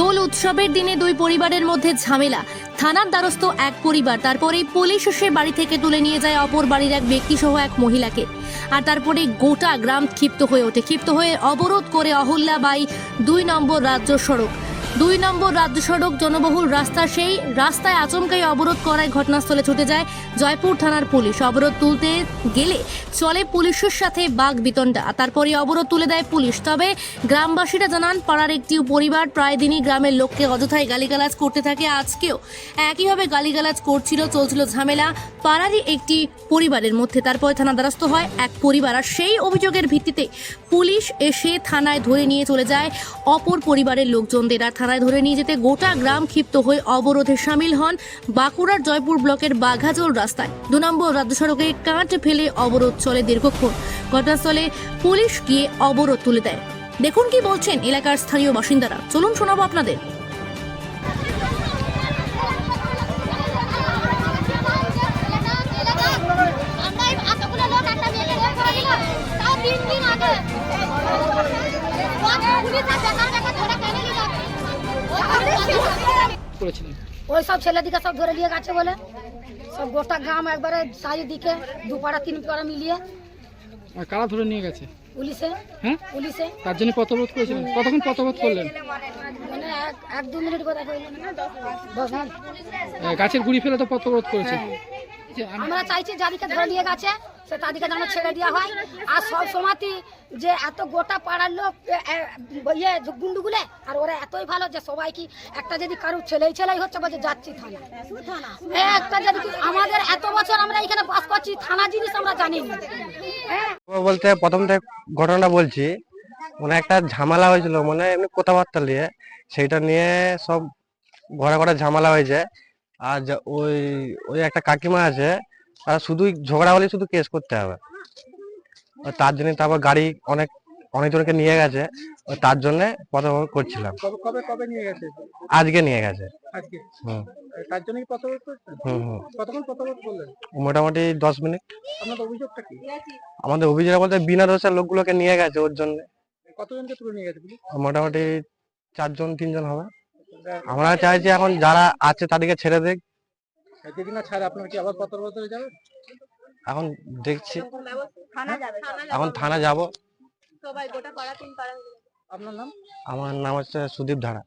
দোল উৎসবের দিনে দুই পরিবারের মধ্যে ঝামেলা। থানার দ্বারস্থ এক পরিবার তারপরে পুলিশ এসে বাড়ি থেকে তুলে নিয়ে যায় অপর বাড়ির এক ব্যক্তি সহ এক মহিলাকে। আর তারপরে গোটা গ্রাম ক্ষিপ্ত হয়ে ওঠে। ক্ষিপ্ত হয়ে অবরোধ করে অহল্যাবাই দুই নম্বর রাজ্য সড়ক। দুই নম্বর রাজ্য সড়ক জনবহুল রাস্তা সেই রাস্তায় আচমকাই অবরোধ করায় ঘটনাস্থলে ছুটে যায় জয়পুর থানার পুলিশ। অবরোধ তুলতে গেলে চলে পুলিশের সাথে বাঘ বিতণ্ডা। তারপরে অবরোধ তুলে দেয় পুলিশ। তবে গ্রামবাসীরা জানান, পাড়ার একটি পরিবার প্রায় দিনই গ্রামের লোককে অযথায় গালিগালাজ করতে থাকে। আজকেও একইভাবে গালিগালাজ করছিল, চলছিল ঝামেলা পাড়ারই একটি পরিবারের মধ্যে। তারপরে থানা দ্বারস্থ হয় এক পরিবার। আর সেই অভিযোগের ভিত্তিতে পুলিশ এসে থানায় ধরে নিয়ে চলে যায় অপর পরিবারের লোকজনদের। আর থানায় ধরে নিয়ে যেতে গোটা গ্রাম ক্ষিপ্ত হয়ে অবরোধে সামিল হন বাঁকুড়ার জয়পুর ব্লকের বাঘাজোল রাস্তায়। দু নম্বর রাজ্য সড়কে কাঠ ফেলে অবরোধ চলে দীর্ঘক্ষণ। ঘটনাস্থলে পুলিশ গিয়ে অবরোধ তুলে দেয়। দেখুন কি বলছেন এলাকার স্থানীয় বাসিন্দারা। চলুন শোনাবো আপনাদের। করেছিলেন? ওই সব ছেলেদিকে সব ধরে নিয়ে গেছে বলে। সব গোটা গ্রাম একবারে চারিদিকে দু পাড়া তিন পাড়া মিলিয়ে। আর কারা ধরে নিয়ে গেছে? পুলিশে। হ্যাঁ? পুলিশে। তার জন্য পথবোধ করেছিলেন? কতক্ষণ পথবোধ করলেন? মানে এক এক দু মিনিট কথা কইলেন দশ মিনিট। আহ, গাছের গুড়ি ফেলে তো পথরোধ করেছে। যে আমি- আমরা চাইছি যাদিকে ধরে নিয়ে গেছে, সে তাদিকে যেন ছেড়ে দেওয়া হয়। আর সব সময়তে যে এত গোটা পাড়ার লোক ইয়ে গুন্ডুগুলে, আর ওরা এতই ভালো যে সবাই কি একটা যদি কারও ছেলেই ছেলেই হচ্ছে বলছে, যাচ্ছি থানা। একটা যদি আমাদের এত বছর আমরা এখানে বাস করছি, থানা জিনিস আমরা জানি হ্যাঁ। বলতে প্রথম থেকে ঘটনাটা বলছি মানে একটা ঝামেলা হয়েছিল মানে এমনি কথাবার্তা নিয়ে, সেইটা নিয়ে সব ঘরে ঘরে ঝামেলা হয়েছে। আর ওই ওই একটা কাকিমা আছে তারা শুধুই ঝগড়া হলে শুধু কেস করতে হবে। তার জন্য তারপর গাড়ি অনেক অনেকজনকে নিয়ে গেছে তার জন্য প্রথম করছিলাম। কবে কবে কবে নিয়ে গেছে? আজকে নিয়ে গেছে। আজকে? হুম। তার জন্যই পথরোধ করছেন? হুম হুম। কতক্ষণ পথরোধ করলেন? মোটামুটি দশ মিনিট। আপনাদের অভিযোগটা কি? আমাদের অভিযোগ বলতে বিনা দোষের লোকগুলোকে নিয়ে গেছে ওর জন্য। কতজনকে তুলে নিয়ে গেছে মোটামুটি চারজন তিনজন হবে। আমরা চাইছি এখন যারা আছে তাদেরকে ছেড়ে দেখ যদি না ছাড়ে আপনার কি আবার যাবে? এখন দেখছি। এখন থানা যাব। আপনার নাম? আমার নাম হচ্ছে সুদীপ ধারা।